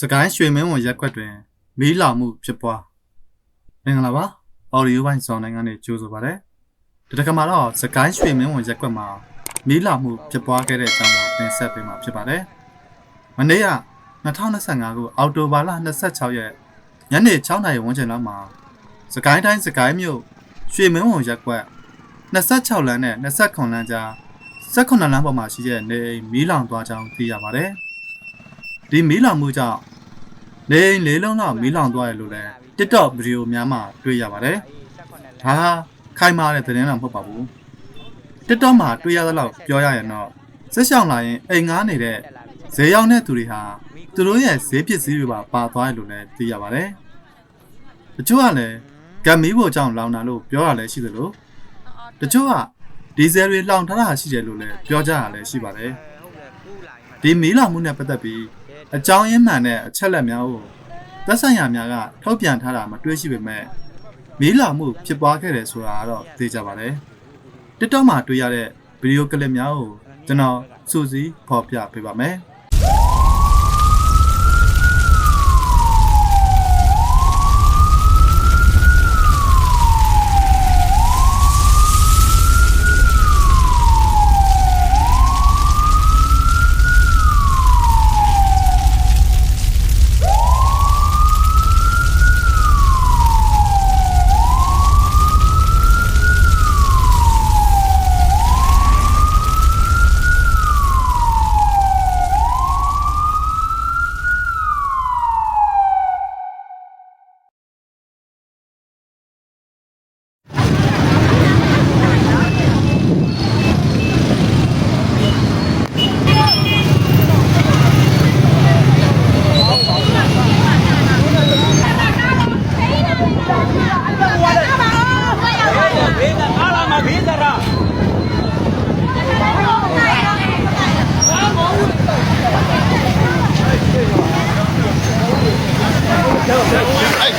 စကိုင်းရွှေမင်းဝန်ရက်ကွက်တွင်မီးလောင်မှုဖြစ်ပွားမင်္ဂလာပါအော်ဒီယိုပိုင်းစောင်းနိုင်ငံနေကြိုးဆိုပါရစေဒီတစ်ခါမှာတော့စကိုင်းရွှေမင်းဝန်ရက်ကွက်မှာမီးလောင်မှုဖြစ်ပွားခဲ့တဲ့အကြောင်းကိုတင်ဆက်ပေးမှာဖြစ်ပါတယ်မနေ့က2025ခုအောက်တိုဘာလ26ရက်ညနေ6နာရီဝန်းကျင်လောက်မှာစကိုင်းတိုင်းစကိုင်းမြို့ရွှေမင်းဝန်ရက်ကွက်26လမ်းနဲ့29လမ်းကြား18လမ်းပေါ်မှာရှိတဲ့နေအိမ်မီးလောင်သွားကြောင်းသိရပါတယ် ဒီမီးလောင်မှုကြောင့်နေအိမ်လေးလုံးလောက်မီးလောင်သွားတယ်လို့လည်း TikTok ဗီဒီယိုများမှာတွေ့ရပါတယ်။ဒါဟာခိုင်မာတဲ့သတင်းတော့မဟုတ်ပါဘူး။ TikTok မှာတွေ့ရသလောက်ပြောရရင်တော့ဆက်ဆောင်လာရင်အိမ်ငားနေတဲ့ဈေးရောက်တဲ့သူတွေဟာသူတို့ရဲ့ဈေးပစ္စည်းတွေပါပါသွားတယ်လို့လည်းသိရပါတယ်။တချို့ကလည်းဂမ်မီးဘိုကြောင့်လောင်တာလို့ပြောတာလည်းရှိသလိုတချို့ကဒီဇယ်တွေလောင်ထားတာရှိတယ်လို့လည်းပြောကြတာလည်းရှိပါတယ်။ဒီမီးလောင်မှုနဲ့ပတ်သက်ပြီး အကြောင်းရင်းမှန်တဲ့အချက်လက်များကိုသက်ဆိုင်ရာများကထုတ်ပြန်ထားတာမတွေ့ရှိပေမဲ့မီးလောင်မှုဖြစ်ပွားခဲ့တယ်ဆိုတာကတော့သိကြပါတယ်။ TikTok မှာတွေ့ရတဲ့ဗီဒီယိုကလစ်များကိုကျွန်တော်စူးစီးဖော်ပြပေးပါမယ်။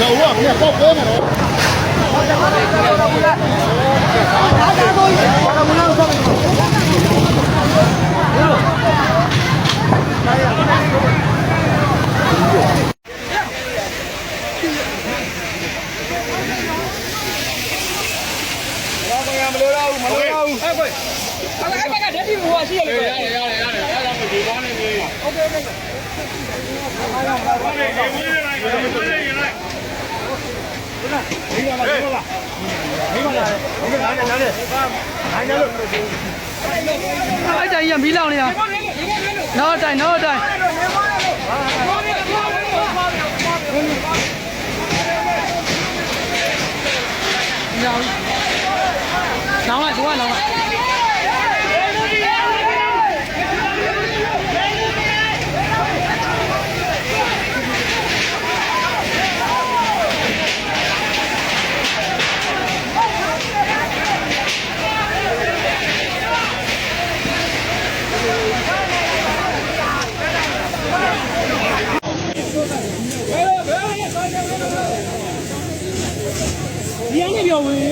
Cậu à, nhà có cơm mà đó. Okay, okay. အဲ့တိုင်ရမီးလောင်နေတာနောက်တိုင်နောက်တိုင် やおい。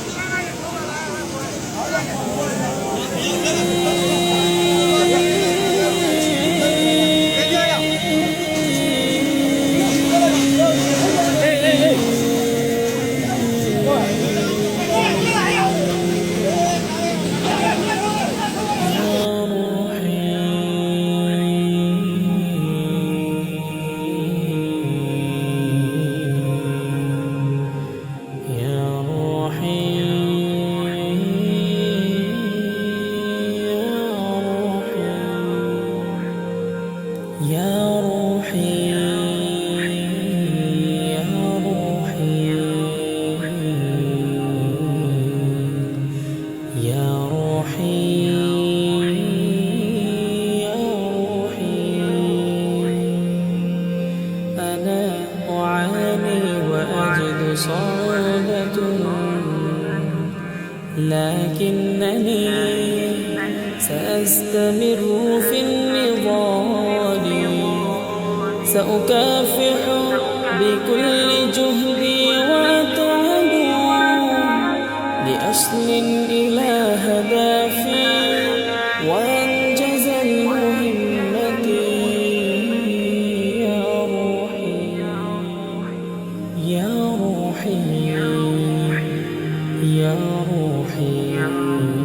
يا روحي يا روحي يا روحي يا روحي. أنا أعاني وأجد صعوبة لكنني سأستمر في النظام. سأكافح بكل جهدي وأتعب لأصل إلى هدفي وأنجز المهمة يا روحي يا روحي يا روحي.